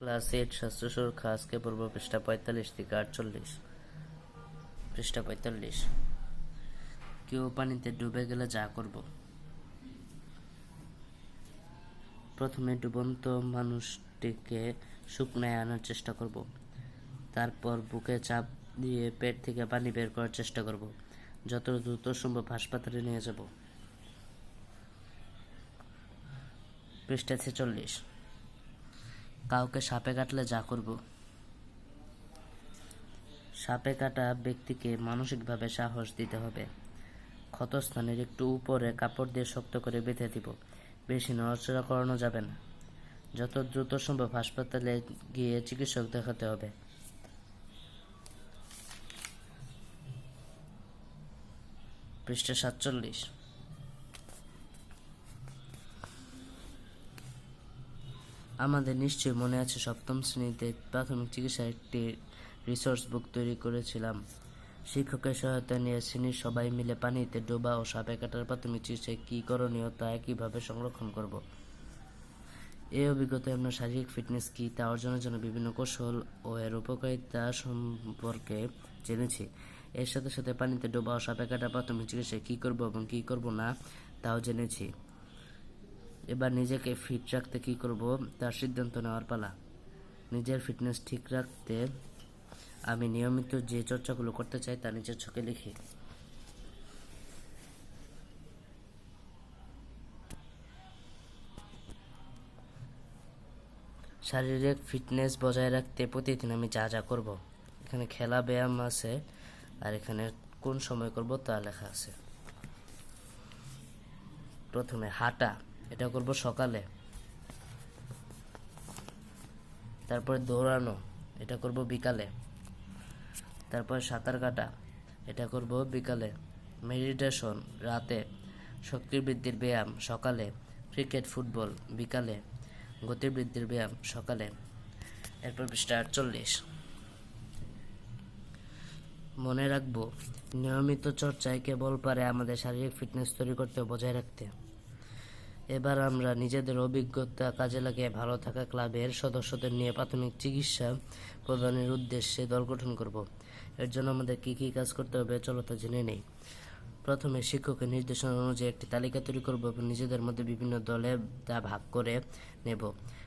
Eight স্বাস্থ্য সুরক্ষা আজকে পূর্ব পৃষ্ঠা পঁয়তাল্লিশ থেকে আটচল্লিশ। পৃষ্ঠা পঁয়তাল্লিশ। কেউ পানিতে ডুবে গেলে যা করব। প্রথমে ডুবন্ত মানুষটিকে শুকনায় আনার চেষ্টা করব। তারপর বুকে চাপ দিয়ে পেট থেকে পানি বের করার চেষ্টা করব। যত দ্রুত সম্ভব হাসপাতালে নিয়ে যাব। পৃষ্ঠা ছেচল্লিশ। কাউকে সাপে কাটলে যা করব। সাপে কাটা ব্যক্তিকে মানসিকভাবে সাহস দিতে হবে। ক্ষতস্থানের একটু উপরে কাপড় দিয়ে শক্ত করে বেঁধে দিব। বেশি নড়াচড়া করানো যাবে না। যত দ্রুত সম্ভব হাসপাতালে গিয়ে চিকিৎসক দেখাতে হবে। পৃষ্ঠা সাতচল্লিশ। আমাদের নিশ্চয়ই মনে আছে সপ্তম শ্রেণীতে প্রাথমিক চিকিৎসার একটি রিসোর্স বুক তৈরি করেছিলাম। শিক্ষকের সহায়তা নিয়ে শ্রেণির সবাই মিলে পানিতে ডোবা ও সাপে কাটার প্রাথমিক চিকিৎসায় কী করণীয় তা কীভাবে সংরক্ষণ করব। এই অভিজ্ঞতায় আমরা শারীরিক ফিটনেস কী তা অর্জনের জন্য বিভিন্ন কৌশল ও এর উপকারিতা সম্পর্কে জেনেছি। এর সাথে সাথে পানিতে ডোবা ও সাপে কাটা প্রাথমিক চিকিৎসায় কী করব এবং কী করব না, তাও জেনেছি। এবার নিজেকে ফিট রাখতে কি করব, তার সিদ্ধান্ত নেওয়ার পালা। নিজের ফিটনেস ঠিক রাখতে আমি নিয়মিত যে চর্চাগুলো করতে চাই তা নিজের চোখে লিখি। শারীরিক ফিটনেস বজায় রাখতে প্রতিদিন আমি যা যা করব। এখানে খেলা, ব্যায়াম আছে, আর এখানে কোন সময় করব তা লেখা আছে। প্রথমে হাঁটা। এটা করব সকালে। তারপরে দৌড়ানো, এটা করব বিকালে। তারপরে সাঁতার কাটা, এটা করব বিকালে। মেডিটেশন, রাতে শক্তি বৃদ্ধির ব্যায়াম, সকালে ক্রিকেট, ফুটবল, বিকালে গতিবৃদ্ধির ব্যায়াম, সকালে। এরপর পৃষ্ঠা আটচল্লিশ মনে রাখব, নিয়মিত চর্চায় কেবল পারে আমাদের শারীরিক ফিটনেস তৈরি করতে বজায় রাখতে। এবার আমরা নিজেদের অভিজ্ঞতা কাজে লাগিয়ে ভালো থাকা ক্লাবের সদস্যদের নিয়ে প্রাথমিক চিকিৎসা প্রদানের উদ্দেশ্যে দল গঠন করব। এর জন্য আমাদের কী কী কাজ করতে হবে চলো তা জেনে নেই। প্রথমে শিক্ষকের নির্দেশনা অনুযায়ী একটি তালিকা তৈরি করব এবং নিজেদের মধ্যে বিভিন্ন দলে তা ভাগ করে নেব।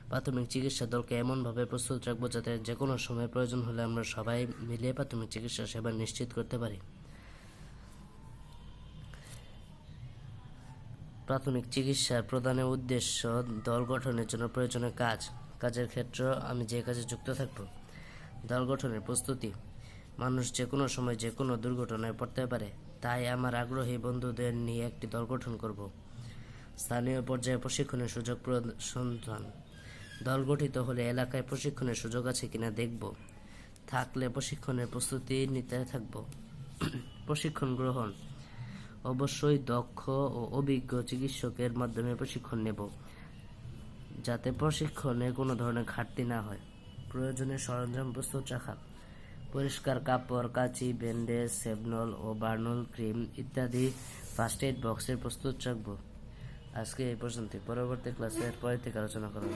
প্রাথমিক চিকিৎসা দলকে এমনভাবে প্রস্তুত রাখব যাতে যে কোনো সময় প্রয়োজন হলে আমরা সবাই মিলে প্রাথমিক চিকিৎসা সেবা নিশ্চিত করতে পারি। প্রাথমিক চিকিৎসা প্রদানের উদ্দেশ্য দল গঠনের জন্য প্রয়োজনীয় কাজ। কাজের ক্ষেত্র আমি যে কাজে যুক্ত থাকব, দল গঠনের প্রস্তুতি। মানুষ যে কোনো সময় যে কোনো দুর্ঘটনায় পড়তে পারে, তাই আমার আগ্রহী বন্ধুদের নিয়ে একটি দল গঠন করব। স্থানীয় পর্যায়ে প্রশিক্ষণের সুযোগ সন্ধান দল গঠিত হলে এলাকায় প্রশিক্ষণের সুযোগ আছে কিনা দেখব। থাকলে প্রশিক্ষণের প্রস্তুতি নিতে থাকব। প্রশিক্ষণ গ্রহণ। অবশ্যই দক্ষ ও অভিজ্ঞ চিকিৎসকের মাধ্যমে প্রশিক্ষণ নেব, যাতে প্রশিক্ষণে কোনো ধরনের ঘাটতি না হয়। প্রয়োজনে সরঞ্জাম প্রস্তুত রাখা, পরিষ্কার কাপড়, কাঁচি, ব্যান্ডেজ সেভনল ও বার্নল ক্রিম ইত্যাদি ফার্স্ট এড বক্সে প্রস্তুত রাখব। আজকে এই পর্যন্ত পরবর্তী ক্লাসের পরে থেকে আলোচনা করা